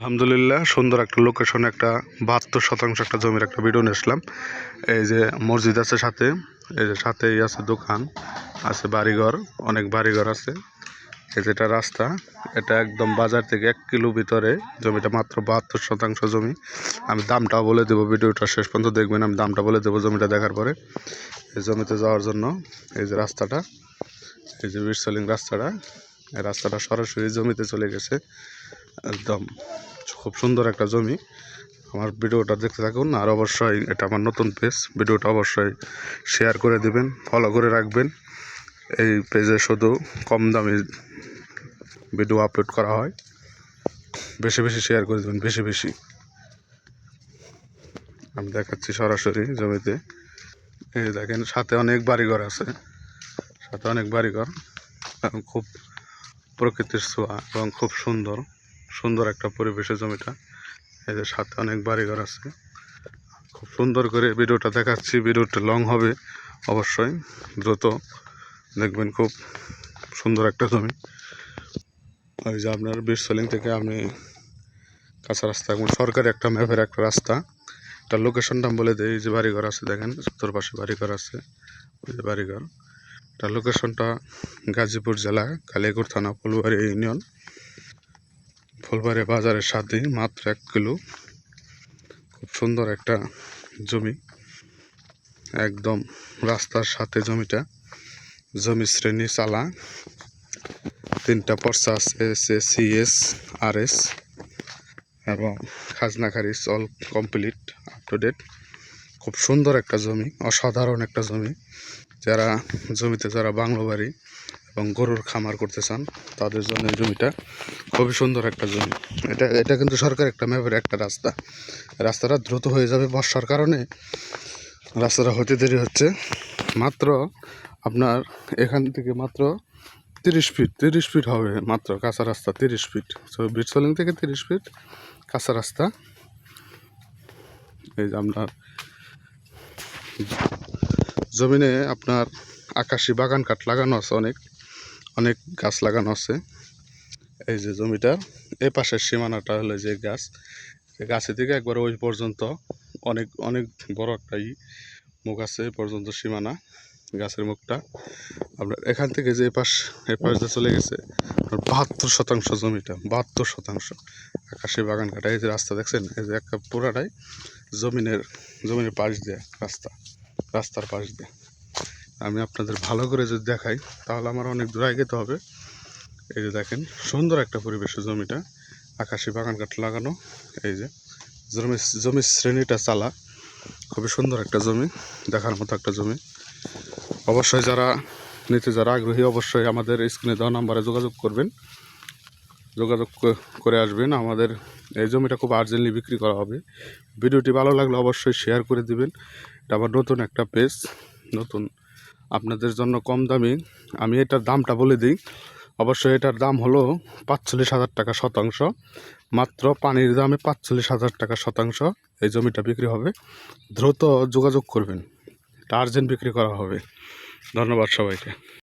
আলহামদুলিল্লাহ, সুন্দর একটা লোকেশনে একটা বাহাত্তর শতাংশ একটা জমির একটা ভিডিও নিয়ে আসলাম। এই যে মসজিদ আছে সাথে, এই যে সাথেই আছে দোকান, আছে বাড়িঘর, অনেক বাড়িঘর আছে। এই যে এটা রাস্তা, এটা একদম বাজার থেকে এক কিলো ভিতরে, জমিটা মাত্র বাহাত্তর শতাংশ জমি। আমি দামটাও বলে দেবো, ভিডিওটা শেষ পর্যন্ত দেখবেন, আমি দামটা বলে দেবো জমিটা দেখার পরে। এই জমিতে যাওয়ার জন্য, এই যে রাস্তাটা, এই যে বিটসলিং রাস্তাটা রাস্তাটা সরাসরি জমিতে চলে গেছে। একদম খুব সুন্দর একটা জমি। আমার ভিডিওটা দেখতে থাকুন, আর অবশ্যই এটা আমার নতুন পেজ ভিডিওটা অবশ্যই শেয়ার করে দিবেন ফলো করে রাখবেন। এই পেজে শুধু কম দামি ভিডিও আপলোড করা হয়। বেশি বেশি শেয়ার করে দেবেন, বেশি বেশি। আমি দেখাচ্ছি সরাসরি জমিতে। এই দেখেন, সাথে অনেক বাড়িঘর আছে। সাথে অনেক বাড়িঘর খুব প্রকৃতির ছোঁয়া, এবং খুব সুন্দর। সুন্দর একটা পরিবেশের জমিটা। যে সাথে অনেক বাড়িঘর আছে। খুব সুন্দর করে ভিডিওটা দেখাচ্ছি। ভিডিওটা লং হবে অবশ্যই। দ্রুত দেখবেন খুব সুন্দর একটা জমি। ওই যে আপনার বিরসলিং থেকে আমি কাঁচা রাস্তা এবং সরকারি একটা ম্যাপের একটা রাস্তা। একটা লোকেশনটা বলে দিই যে বাড়িঘর আছে দেখেন, উত্তর পাশে বাড়িঘর আছে। ওই যে বাড়িঘর। এটা লোকেশনটা গাজীপুর জেলা, কালিয়াকুর থানা, ফুলবাড়ি ইউনিয়ন ফুলবাড়ি বাজারের সাথে মাত্র এক কিলো। খুব সুন্দর একটা জমি। একদম রাস্তার সাথে জমিটা। জমি শ্রেণি চালা। তিনটা পর্চা আছে, S S, C, S, R, S. এবং খাজনা খারিজ all complete up to date খুব সুন্দর একটা জমি, অসাধারণ একটা জমি। যারা জমিতে, যারা বাংলো বাড়ি এবং গরুর খামার করতে চান, তাদের জন্য জমিটা খুবই সুন্দর একটা জমি। এটা এটা কিন্তু সরকার একটা ম্যাপের একটা রাস্তা। রাস্তাটা দ্রুত হয়ে যাবে বর্ষার কারণে। রাস্তাটা হতে দেরি হচ্ছে। মাত্র আপনার এখান থেকে মাত্র তিরিশ ফিট তিরিশ ফিট হবে মাত্র কাঁচা রাস্তা, তিরিশ ফিট। তো বিটসলিং থেকে তিরিশ ফিট কাঁচা রাস্তা। এই যে আপনার জমিনে আপনার আকাশি বাগান কাঠ লাগানো আছে অনেক। অনেক গাছ লাগানো আছে। এই যে জমিটার এ পাশের সীমানাটা হলো যে গাছ। গাছের থেকে একবার ওই পর্যন্ত অনেক অনেক বড় একটা ই মুখ আছে পর্যন্ত সীমানা, গাছের মুখটা। আপনার এখান থেকে যে পাশ, এ পাশ দিয়ে চলে গেছে বাহাত্তর শতাংশ জমিটা, বাহাত্তর শতাংশ আকাশে বাগান কাটা। এই যে রাস্তা দেখছেন? এই যে একটা পুরাটাই জমিনের জমিনের পাশ দিয়ে, রাস্তা, রাস্তার পাশ দিয়ে। আমি আপনাদের ভালো করে যদি দেখাই, তাহলে আমার অনেক দূরে যেতে হবে। এই যে দেখেন, সুন্দর একটা পরিবেশের জমিটা, আকাশি বাগান কাঠ লাগানো, এই যে জমি জমির শ্রেণীটা চালা, খুবই সুন্দর একটা জমি, দেখার মতো একটা জমি। অবশ্যই যারা নিতে যারা আগ্রহী, অবশ্যই আমাদের স্ক্রিনে দেওয়া নাম্বারে যোগাযোগ করবেন। যোগাযোগ করে আসবেন। আমাদের এই জমিটা খুব আর্জেন্টলি বিক্রি করা হবে। ভিডিওটি ভালো লাগলে অবশ্যই শেয়ার করে দিবেন। এটা আবার নতুন একটা পেজ নতুন আপনাদের জন্য কম দামি, আমি এটার দামটা বলে দিই। অবশ্যই এটার দাম হলো পাঁচচল্লিশ হাজার টাকা শতাংশ, মাত্র পানির দামে পাঁচচল্লিশ হাজার টাকা শতাংশ। এই জমিটা বিক্রি হবে। দ্রুত যোগাযোগ করবেন। এটা আর্জেন্ট বিক্রি করা হবে। ধন্যবাদ সবাইকে।